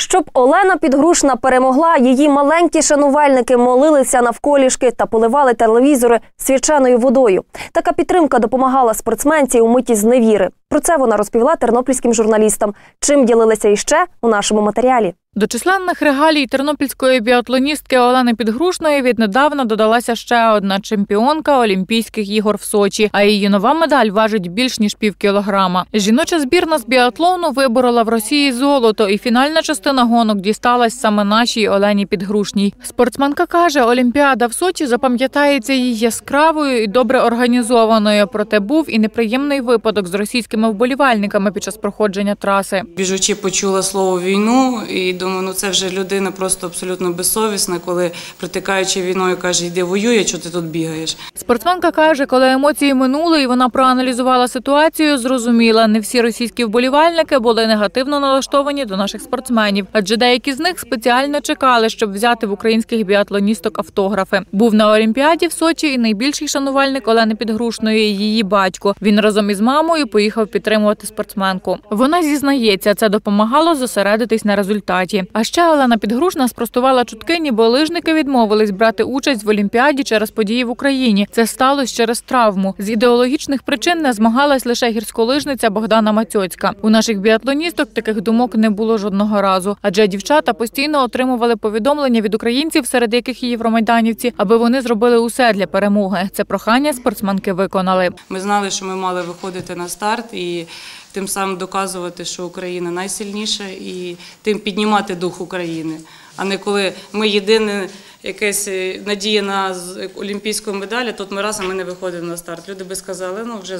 Щоб Олена Підгрушна перемогла, її маленькі шанувальники молилися навколішки та поливали телевізори свяченою водою. Така підтримка допомагала спортсменці у миті зневіри. Про це вона розповіла тернопільським журналістам. Чим ділилися іще у нашому матеріалі. До численних регалій тернопільської біатлоністки Олени Підгрушної віднедавна додалася ще одна чемпіонка Олімпійських ігор в Сочі. А її нова медаль важить більш ніж пів кілограма. Жіноча збірна з біатлону виборола в Росії золото, і фінальна частина гонок дісталась саме нашій Олені Підгрушній. Спортсменка каже, Олімпіада в Сочі запам'ятається їй яскравою і добре організованою. Проте був і неприємний випадок з російськими вболівальниками під час проходження траси. Біжучи, почула слово війну і думаю, ну це вже людина просто абсолютно безсовісна, коли протикаючи війною, каже, йди воює, що ти тут бігаєш. Спортсменка каже, коли емоції минули і вона проаналізувала ситуацію, зрозуміла, не всі російські вболівальники були негативно налаштовані до наших спортсменів, адже деякі з них спеціально чекали, щоб взяти в українських біатлоністок автографи. Був на Олімпіаді в Сочі і найбільший шанувальник Олени Підгрушної, її батько. Він разом із мамою поїхав підтримувати спортсменку. Вона зізнається, це допомагало зосередитись на результаті. А ще Олена Підгрушна спростувала чутки, ніби лижники відмовились брати участь в Олімпіаді через події в Україні. Це сталося через травму. З ідеологічних причин не змагалась лише гірськолижниця Богдана Мацьоцька. У наших біатлоністок таких думок не було жодного разу, адже дівчата постійно отримували повідомлення від українців, серед яких і євромайданівці, аби вони зробили усе для перемоги. Це прохання спортсменки виконали. Ми знали, що ми мали виходити на старт і тим самим доказувати, що Україна найсильніша, і тим піднімати дух України, а не коли ми єдине. Якась е, надія на олімпійську медаль, а тут ми разом ми не виходимо на старт. Люди би сказали, ну вже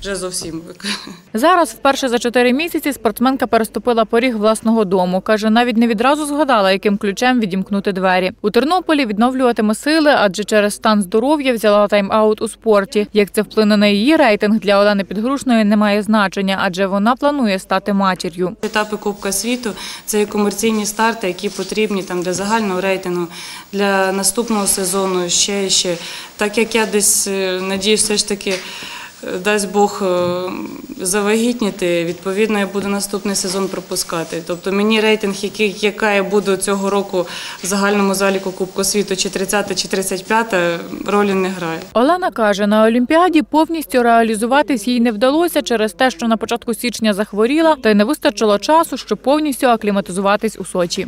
вже зовсім. Зараз, вперше за чотири місяці, спортсменка переступила поріг власного дому. каже, навіть не відразу згадала, яким ключем відімкнути двері. У Тернополі відновлюватиме сили, адже через стан здоров'я взяла тайм-аут у спорті. Як це вплине на її рейтинг для Олени Підгрушної, не має значення, адже вона планує стати матір'ю. Етапи Кубка світу це комерційні старти, які потрібні там для загального рейтингу, для наступного сезону ще і ще. Так як я десь е, надіюсь, все ж таки. е, Дасть Бог е, завагітніти, відповідно, я буду наступний сезон пропускати. Тобто мені рейтинг, який, яка я буду цього року в загальному заліку Кубку світу, чи 30, чи 35, ролі не грає. Олена каже, на Олімпіаді повністю реалізуватись їй не вдалося через те, що на початку січня захворіла, та й не вистачило часу, щоб повністю акліматизуватись у Сочі.